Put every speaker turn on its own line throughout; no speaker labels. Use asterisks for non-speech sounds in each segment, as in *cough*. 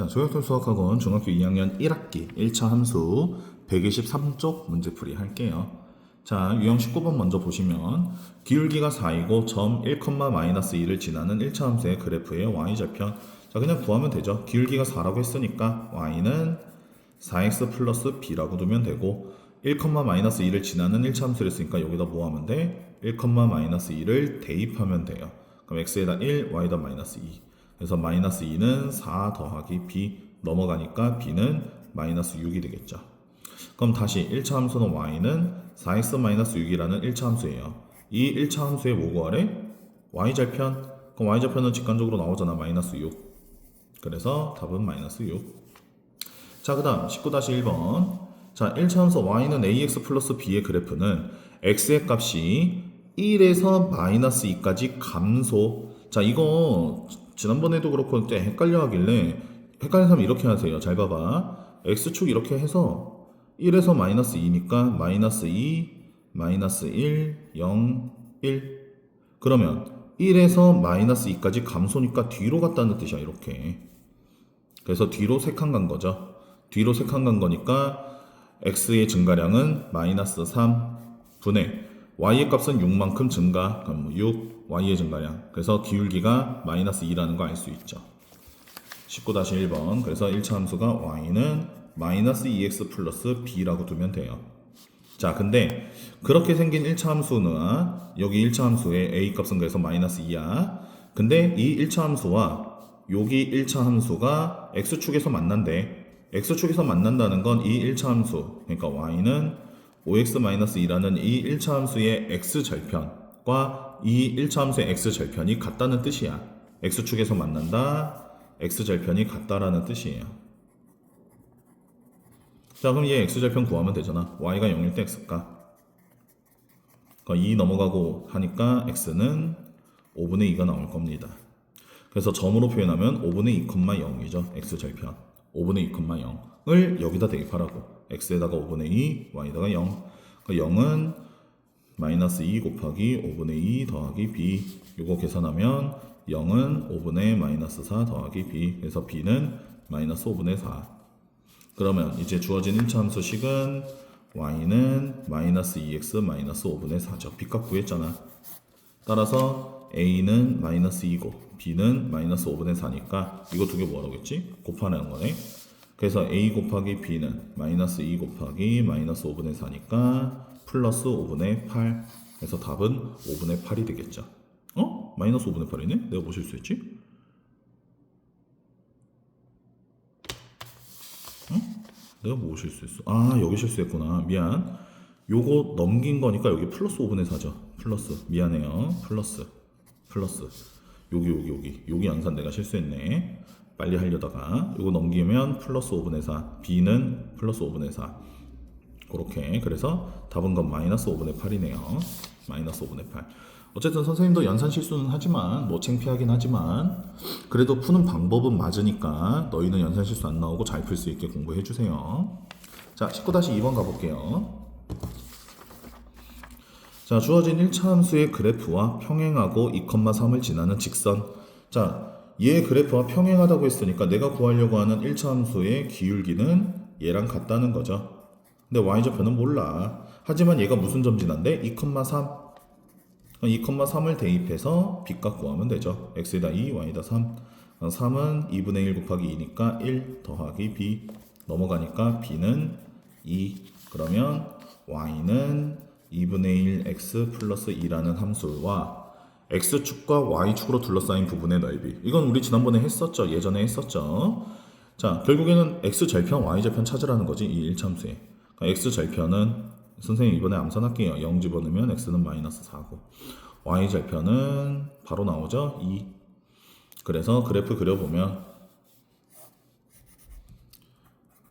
자, 조혁돈 수학학원 중학교 2학년 1학기 1차 함수 123쪽 문제풀이 할게요. 자, 유형 19번 먼저 보시면 기울기가 4이고 점 1,-2를 지나는 1차 함수의 그래프의 y절편. 자, 그냥 구하면 되죠. 기울기가 4라고 했으니까 y는 4x 플러스 b라고 두면 되고 1,-2를 지나는 1차 함수를 했으니까 여기다 뭐 하면 돼? 1,-2를 대입하면 돼요. 그럼 x에다 1, y에다 마이너스 2. 그래서 마이너스 2는 4 더하기 b 넘어가니까 b는 마이너스 6이 되겠죠. 그럼 다시 1차 함수는 y는 4x 마이너스 6이라는 1차 함수예요. 이 1차 함수의 뭐 구하래? y절편. 그럼 y절편은 직관적으로 나오잖아. 마이너스 6. 그래서 답은 마이너스 6. 자, 그 다음 19-1번. 자, 1차 함수 y는 ax 플러스 b의 그래프는 x의 값이 1에서 마이너스 2까지 감소. 자, 이거 지난번에도 그렇고 때 헷갈려 하길래 헷갈리는 사람 이렇게 하세요. 잘 봐봐. x축 이렇게 해서 1에서 마이너스 2니까 마이너스 2, 마이너스 1, 0, 1. 그러면 1에서 마이너스 2까지 감소니까 뒤로 갔다는 뜻이야, 이렇게. 그래서 뒤로 세칸간 거죠. 뒤로 세칸간 거니까 x의 증가량은 마이너스 3 분의 y의 값은 6만큼 증가, 그럼 뭐 6, y의 증가량. 그래서 기울기가 마이너스 2라는 거 알 수 있죠. 19-1번. 그래서 1차 함수가 y는 마이너스 2x 플러스 b라고 두면 돼요. 자, 근데 그렇게 생긴 1차 함수는 여기 1차 함수의 a 값은 그래서 마이너스 2야. 근데 이 1차 함수와 여기 1차 함수가 x축에서 만난대. x축에서 만난다는 건 이 1차 함수, 그러니까 y는 5x-2라는 이 1차 함수의 x절편과 이 1차 함수의 x절편이 같다는 뜻이야. x축에서 만난다, x절편이 같다라는 뜻이에요. 자, 그럼 얘 x절편 구하면 되잖아. y가 0일 때. 그러니까 2 넘어가고 하니까 x는 5분의 2가 나올 겁니다. 그래서 점으로 표현하면 5분의 2,0이죠. x절편. 5분의 2,0을 여기다 대입하라고. x에다가 5분의 2, y에다가 0. 그러니까 0은 마이너스 2 곱하기 5분의 2 더하기 b. 이거 계산하면 0은 5분의 마이너스 4 더하기 b. 그래서 b는 마이너스 5분의 4. 그러면 이제 주어진 1차 함수식은 y는 마이너스 2x 마이너스 5분의 4죠. b값 구했잖아. 따라서 a는 마이너스 2고 b는 마이너스 5분의 4니까 이거 두 개 뭐라고 했지? 곱하는 거네. 그래서 a 곱하기 b는 마이너스 2 곱하기 마이너스 5분의 4니까 플러스 5분의 8. 그래서 답은 5분의 8이 되겠죠. 어? 마이너스 5분의 8이네? 내가 뭐 실수했지? 내가 뭐 실수했어? 아 여기 실수했구나 미안 요거 넘긴 거니까 여기 플러스 5분의 4죠 플러스 미안해요 플러스 플러스 여기 여기 여기 여기 양산 내가 실수했네 빨리 하려다가 요거 넘기면 플러스 5분의 4 b는 플러스 5분의 4 그렇게 그래서 답은 건 마이너스 5분의 8이네요 마이너스 5분의 8 어쨌든 선생님도 연산 실수는 하지만 뭐 창피하긴 하지만 그래도 푸는 방법은 맞으니까 너희는 연산 실수 안 나오고 잘 풀 수 있게 공부해 주세요. 자, 19-2번 가볼게요. 자, 주어진 1차 함수의 그래프와 평행하고 2,3을 지나는 직선. 자, 얘 그래프와 평행하다고 했으니까 내가 구하려고 하는 1차 함수의 기울기는 얘랑 같다는 거죠. 근데 y좌표는 몰라. 하지만 얘가 무슨 점 지난데? 2,3. 2,3을 대입해서 b값 구하면 되죠. x에다 2, y에다 3. 3은 2분의 1 곱하기 2니까 1 더하기 b 넘어가니까 b는 2. 그러면 y는 2분의 1 x 플러스 2라는 함수와 x축과 y축으로 둘러싸인 부분의 넓이. 이건 우리 지난번에 했었죠. 예전에 했었죠. 자, 결국에는 x절편, y절편 찾으라는 거지. 이 1참수에. X절편은 선생님 이번에 암산할게요. 0 집어넣으면 x는 마이너스 4고 y절편은 바로 나오죠. 2 그래서 그래프 그려보면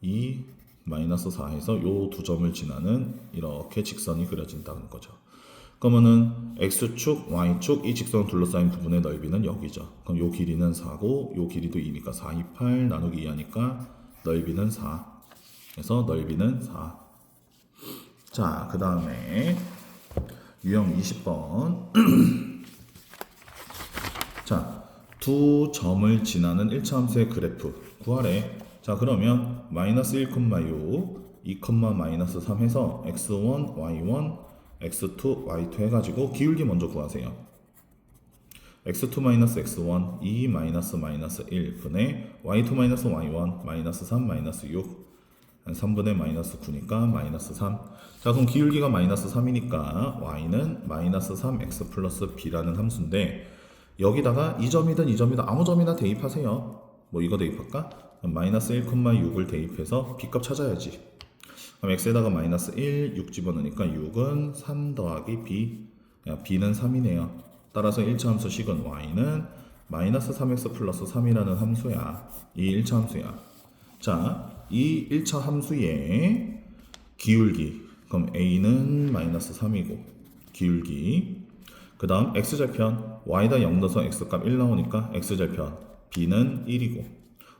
2 마이너스 4에서 요 두 점을 지나는 이렇게 직선이 그려진다는 거죠. 그러면은 x축, y축 이 직선 둘러싸인 부분의 넓이는 여기죠. 그럼 요 길이는 4고 요 길이도 2니까 4, 2, 8 나누기 2 하니까 넓이는 4. 그래서 넓이는 4. 자, 그 다음에 유형 20번. *clears throat* 자, 두 점을 지나는 1차 함수의 그래프. 구하래. 자 그러면 마이너스 1,6 2, 마이너스 3 해서 x1, y1, x2, y2 해가지고 기울기 먼저 구하세요. x2 마이너스 x1 2 마이너스 마이너스 1 분의 y2 마이너스 y1 마이너스 3 마이너스 6한 3분의 마이너스 9니까 마이너스 3. 자 그럼 기울기가 마이너스 3이니까 y는 마이너스 3x 플러스 b라는 함수인데 여기다가 이 점이든 이 점이든 아무 점이나 대입하세요. 뭐 이거 대입할까? 마이너스 1,6을 대입해서 b값 찾아야지. 그럼 x에다가 마이너스 1, 6 집어넣으니까 6은 3 더하기 b. 야, b는 3이네요. 따라서 1차 함수 식은 y는 마이너스 3x 플러스 3이라는 함수야. 이 1차 함수야. 자, 이 1차 함수의 기울기. 그럼 a는 마이너스 3이고 기울기. 그 다음 x절편 y다 0 넣어서 x값 1 나오니까 x절편 b는 1이고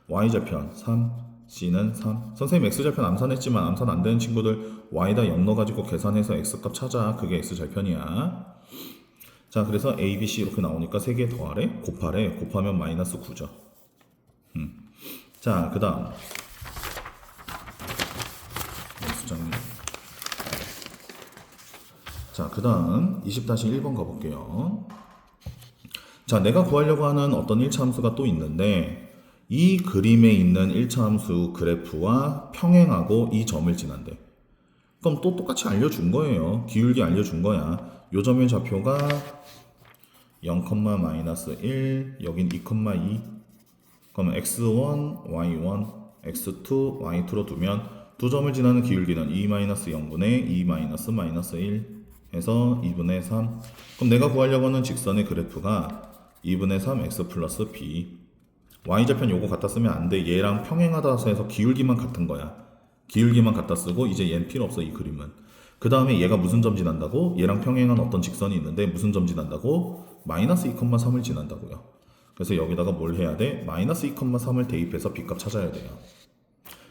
y절편 3 c는 3 선생님 x절편 암산했지만 암산 안 되는 친구들 y다 0 넣어가지고 계산해서 x값 찾아. 그게 x절편이야. 자 그래서 a, b, c 이렇게 나오니까 3개 더하래? 곱하래. 곱하면 마이너스 9죠. 음. 자그 다음 수장님 자, 그 다음 20-1번 가볼게요. 자, 내가 구하려고 하는 어떤 1차 함수가 또 있는데 이 그림에 있는 1차 함수 그래프와 평행하고 이 점을 지난대. 그럼 또 똑같이 알려준 거예요. 기울기 알려준 거야. 요 점의 좌표가 0, 마이너스 1, 여긴 2, 2. 그럼 x1, y1, x2, y2로 두면 두 점을 지나는 기울기는 2 마이너스 0분의 2 마이너스 마이너스 1 해서 2분의 3. 그럼 내가 구하려고 하는 직선의 그래프가 2분의 3 x 플러스 b. y좌편 요거 갖다 쓰면 안 돼. 얘랑 평행하다 해서 기울기만 같은 거야. 기울기만 갖다 쓰고 이제 얘는 필요 없어 이 그림은. 그 다음에 얘가 무슨 점 지난다고? 얘랑 평행한 어떤 직선이 있는데 무슨 점 지난다고? 마이너스 2,3을 지난다고요. 그래서 여기다가 뭘 해야 돼? 마이너스 2,3을 대입해서 b값 찾아야 돼요.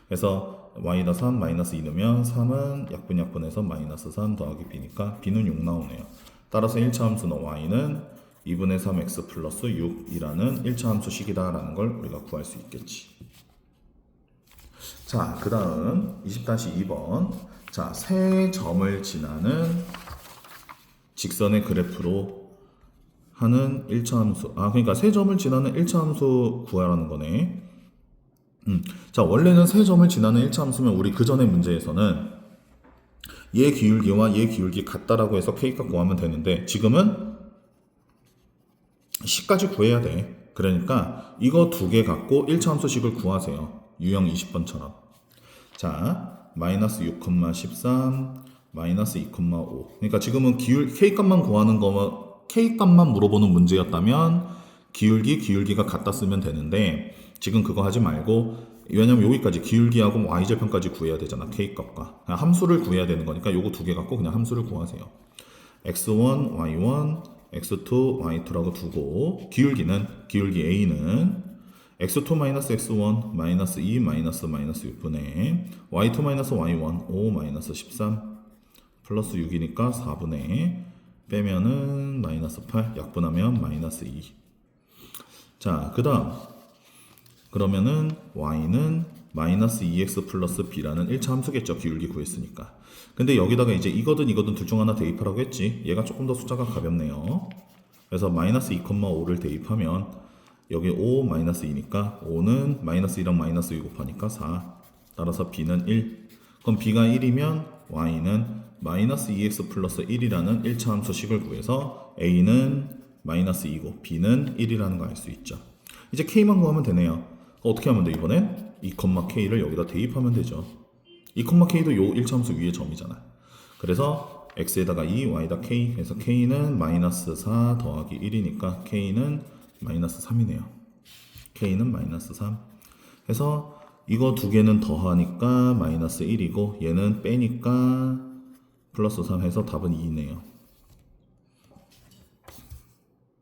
그래서 y다 3 마이너스 2 넣으면 3은 약분 약분해서 마이너스 3 더하기 b니까 b는 6 나오네요. 따라서 1차 함수는 y는 2분의 3x 플러스 6이라는 1차 함수식이다라는 걸 우리가 구할 수 있겠지. 자, 그 다음 20-2번. 자, 세 점을 지나는 직선의 그래프로 하는 1차 함수. 아, 그러니까 세 점을 지나는 1차 함수 구하라는 거네. 음, 자 원래는 세 점을 지나는 1차 함수면 우리 그 전에 문제에서는 얘 기울기와 얘 기울기 같다라고 해서 k값 구하면 되는데 지금은 c까지 구해야 돼. 그러니까 이거 두 개 갖고 1차 함수식을 구하세요. 유형 20번처럼. 자, 마이너스 6,13, 마이너스 2,5. 그러니까 지금은 기울 k값만 구하는 거 k값만 물어보는 문제였다면 기울기 기울기가 같다 쓰면 되는데 지금 그거 하지 말고 왜냐면 여기까지 기울기하고 뭐 y절편까지 구해야 되잖아 k값과 그냥 함수를 구해야 되는 거니까 요거 두 개 갖고 그냥 함수를 구하세요 x1, y1, x2, y2라고 두고 기울기는 기울기 a는 x2 마이너스 x1 마이너스 2 마이너스 마이너스 6분의 y2 마이너스 y1 5 마이너스 13 플러스 6이니까 4분의 빼면은 마이너스 8 약분하면 마이너스 2 자, 그 다음. 그러면은 y는 마이너스 2x 플러스 b라는 1차 함수겠죠. 기울기 구했으니까. 근데 여기다가 이제 이거든 이거든 둘 중 하나 대입하라고 했지. 얘가 조금 더 숫자가 가볍네요. 그래서 마이너스 2,5를 대입하면 여기 5 마이너스 2니까 5는 마이너스 2랑 마이너스 2 곱하니까 4. 따라서 b는 1. 그럼 b가 1이면 y는 마이너스 2x 플러스 1이라는 1차 함수식을 구해서 a는 마이너스 2고 b는 1이라는 거 알 수 있죠. 이제 k만 구하면 되네요. 어떻게 하면 돼 이번엔? 2,k를 여기다 대입하면 되죠. 2,k도 요 1차 함수 위에 점이잖아. 그래서 x에다가 2, y에다 k 해서 k는 마이너스 4 더하기 1이니까 k는 마이너스 3이네요. k는 마이너스 3 해서 이거 두 개는 더하니까 마이너스 1이고 얘는 빼니까 플러스 3 해서 답은 2네요.